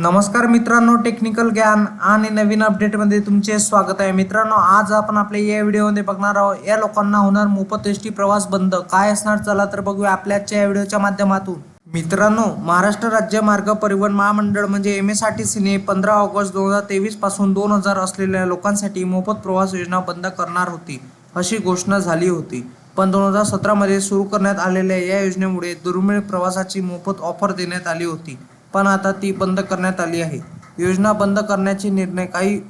नमस्कार मित्रांनो टेक्निकल ज्ञान आणि नवीन अपडेटमध्ये तुमचे स्वागत आहे. मित्रांनो आज आपण आपल्या या व्हिडिओमध्ये बघणार आहोत या लोकांना होणार मोफत एस टी प्रवास बंद. काय असणार? चला तर बघूया आपल्याच्या या व्हिडिओच्या माध्यमातून. मित्रांनो महाराष्ट्र राज्य मार्ग परिवहन महामंडळ म्हणजे एम एस आर टी सीने पंधरा ऑगस्ट दोन हजार तेवीसपासून दोन हजार असलेल्या लोकांसाठी मोफत प्रवास योजना बंद करणार होती अशी घोषणा झाली होती. पण दोन हजार सतरामध्ये सुरू करण्यात आलेल्या या योजनेमुळे दुर्मिळ प्रवासाची मोफत ऑफर देण्यात आली होती. पण आता ती बंद करण्यात आली आहे. योजना बंद करण्याचे निर्णय काही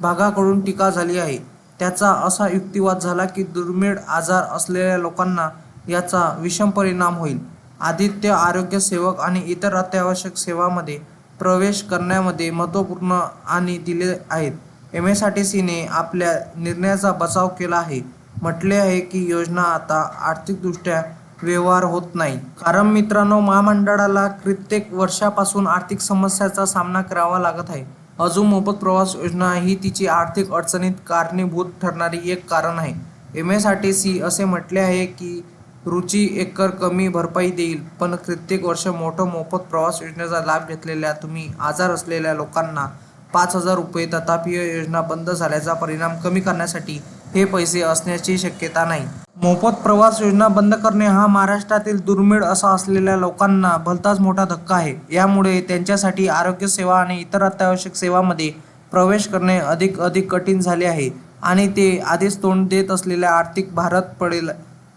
भागाकडून टीका झाली आहे. त्याचा असा युक्तिवाद झाला की दुर्मिळ आजार असलेल्या लोकांना याचा विषम परिणाम होईल. आदित्य आरोग्य सेवक आणि इतर अत्यावश्यक सेवामध्ये प्रवेश करण्यामध्ये महत्त्वपूर्ण आणि दिले आहेत. एम एस आर टी सीने आपल्या निर्णयाचा बचाव केला आहे. म्हटले आहे की योजना आता आर्थिकदृष्ट्या व्यवहार होत नाही. कारण मित्रांनो महामंडळाला कित्येक वर्षापासून आर्थिक समस्याचा सामना करावा लागत आहे. अजून मोफत प्रवास योजना ही तिची आर्थिक अडचणीत कारणीभूत ठरणारी एक कारण आहे. M S R T C असे म्हटले आहे की रुची एकर कमी भरपाई देईल पण कित्येक वर्ष मोठं मोफत प्रवास योजनेचा लाभ घेतलेल्या तुम्ही आजार असलेल्या लोकांना पाच हजार रुपये तथापि योजना बंद झाल्याचा परिणाम कमी करण्यासाठी हे पैसे असण्याची शक्यता नाही. मोफत प्रवास योजना बंद करणे हा महाराष्ट्रातील दुर्मिळ असा असलेल्या लोकांना भलताच मोठा धक्का आहे. यामुळे त्यांच्यासाठी आरोग्यसेवा आणि इतर अत्यावश्यक सेवामध्ये प्रवेश करणे अधिक अधिक कठीण झाले आहे. आणि ते आधीच तोंड देत असलेल्या आर्थिक भारत पडेल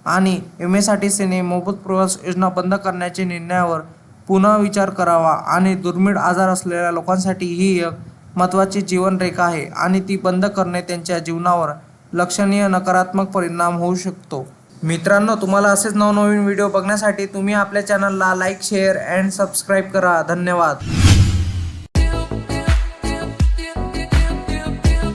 आणि एम एस आर टी सीने मोफत प्रवास योजना बंद करण्याच्या निर्णयावर पुन्हा विचार करावा आणि दुर्मिळ आजार असलेल्या लोकांसाठी ही एक महत्त्वाची जीवनरेखा आहे आणि ती बंद करणे त्यांच्या जीवनावर लक्षणीय नकारात्मक परिणाम होऊ शकतो. मित्रांनो तुम्हाला असेच नवनवीन व्हिडिओ बघण्यासाठी तुम्ही आपल्या चॅनलला लाईक शेअर अँड सबस्क्राईब करा. धन्यवाद.